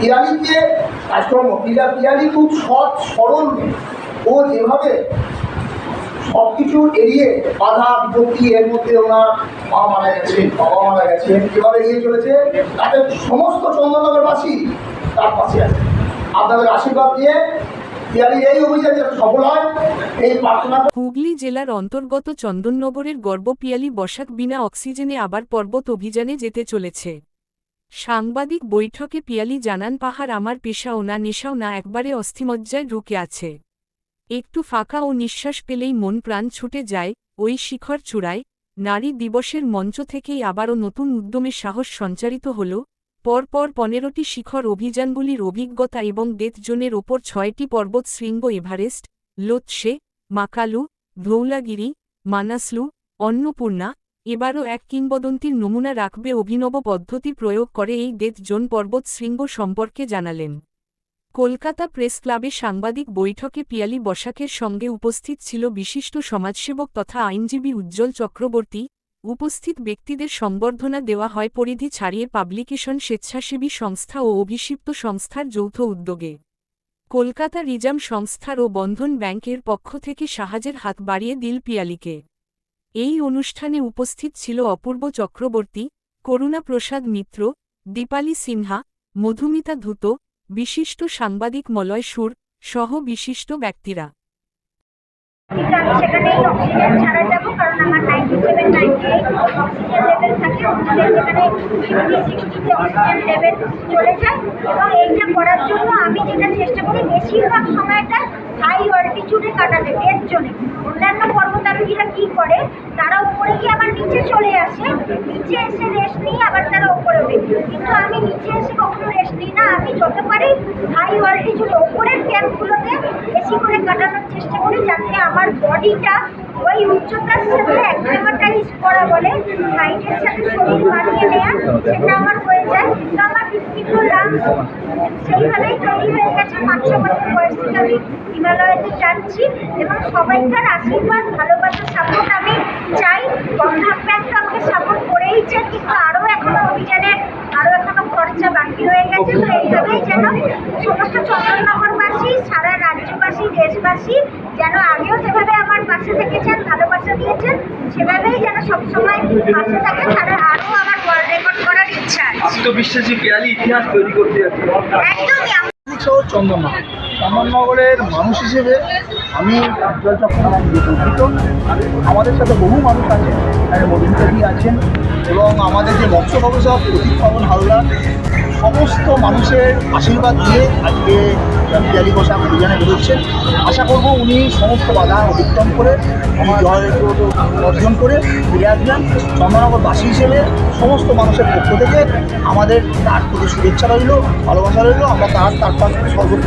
পিয়ালির যে পিয়ালি খুব সৎ সরল ও যেভাবে সব কিছু এড়িয়ে বাধা বিপত্তি এর মধ্যে ওনার মা মারা গেছেন, বাবা মারা এভাবে এগিয়ে চলেছে, তাতে সমস্ত চন্দ্রনগরবাসী তার পাশে আছে। আপনাদের আশীর্বাদ দিয়ে হুগলি জেলার অন্তর্গত চন্দননগরের গর্বপিয়ালি বসাক বিনা অক্সিজেনে আবার পর্বত অভিযানে যেতে চলেছে। সাংবাদিক বৈঠকে পিয়ালি জানান, পাহাড় আমার পেশা ও না নেশাও না, একবারে অস্থিমজ্জায় ঢুকে আছে। একটু ফাঁকা ও নিঃশ্বাস পেলেই মন প্রাণ ছুটে যায়, ওই শিখর চূড়ায়। নারী দিবসের মঞ্চ থেকেই আবারও নতুন উদ্যমে সাহস সঞ্চারিত হল। পরপর পনেরোটি শিখর অভিযানগুলির অভিজ্ঞতা এবং ডেথ জোনের ওপর ছয়টি পর্বত শৃঙ্গ এভারেস্ট, লোৎসে, মাকালু, ধৌলাগিরি, মানাসলু, অন্নপূর্ণা এবারও এক কিংবদন্তির নমুনা রাখবে অভিনব পদ্ধতি প্রয়োগ করে এই ডেথ জোন পর্বত শৃঙ্গ সম্পর্কে জানালেন। কলকাতা প্রেস ক্লাবে সাংবাদিক বৈঠকে পিয়ালি বসাকের সঙ্গে উপস্থিত ছিল বিশিষ্ট সমাজসেবক তথা আইনজীবী উজ্জ্বল চক্রবর্তী। উপস্থিত ব্যক্তিদের সংবর্ধনা দেওয়া হয় পরিধি ছাড়িয়ে পাবলিকেশন স্বেচ্ছাসেবী সংস্থা ও অভিষিপ্ত সংস্থার যৌথ উদ্যোগে। কলকাতা রিজাম সংস্থার ও বন্ধন ব্যাংকের পক্ষ থেকে সাহায্যের হাত বাড়িয়ে দিল পিয়ালিকে। এই অনুষ্ঠানে উপস্থিত ছিল অপূর্ব চক্রবর্তী করুণা প্রসাদ মিত্র, দীপালি সিনহা, মধুমিতা ধুত, বিশিষ্ট সাংবাদিক মলয় সুর, সহ বিশিষ্ট ব্যক্তিরা। কাটাতে এর জন্য অন্যান্য পর্বতারোহীরা কী করে? তারা উপরে গিয়ে আবার নিচে চলে আসে। নিচে এসে রেস্ট নিয়ে আবার তারা উপরে ওঠে। কিন্তু আমি নিচে এসে কখনো রেস্ট নিই না। আমি যত পারি হাই অল্টিটিউডে উপরের ক্যাম্পগুলোতে বেশি করে কাটানোর চেষ্টা করি যাতে আমার বডিটা ওই উচ্চতার সাথে অ্যাক্লিমাটাইজ করা বলে হাইটের সাথে শরীর মানিয়ে নেওয়া সেটা আমার হয়ে যায়। তো আমার বিভিন্ন লাংস সেইভাবেই তৈরি হয়ে গেছে পাঁচ ছ বছর বয়স থেকে আমি হিমালয়াতে যাচ্ছি এবং সবাইকার আশীর্বাদ ভালোবাসা সাপোর্ট আমি চাই। বন্ধন ব্যাংক তো আমাকে সাপোর্ট করেইছে কিন্তু আরও এখনও অভিযানের আরও এখনও খরচা বাকি রয়ে গেছে। তো এইভাবেই যেন সমস্ত চন্দননগরবাসী সারা রাজ্যবাসী দেশবাসী যেন আগেও যেভাবে আমার পাশে থেকেছেন ভালোবাসা দিয়েছেন সেভাবেই যেন সবসময় পাশে থাকে তারা আরও আমার ওয়ার্ল্ড রেকর্ড করার ইচ্ছা আছে। আত্মবিশ্বাসী পেয়ালি ইতিহাস তৈরি করতে যাচ্ছে। একদমই চন্দননগর। চন্দননগরের মানুষ হিসেবে আমি উজ্জ্বল চক্রবর্তী আমাদের সাথে বহু মানুষ আছেন এখানে মধুমিতাদি আছেন এবং আমাদের যে মৎস্য গবেষক প্রতীক পাবন হালদার, সমস্ত মানুষের আশীর্বাদ দিয়ে আজকে পিয়ালি বসা অভিযানে বেরোচ্ছেন। আশা করব উনি সমস্ত বাধা অতিক্রম করে, উনি জয় অর্জন করে ফিরে আসবেন। চন্দননগরবাসী হিসেবে সমস্ত মানুষের পক্ষ থেকে আমাদের তার প্রতি শুভেচ্ছা রইল, ভালোবাসা রইল। আমরা তার তার পাশে সর্বোচ্চ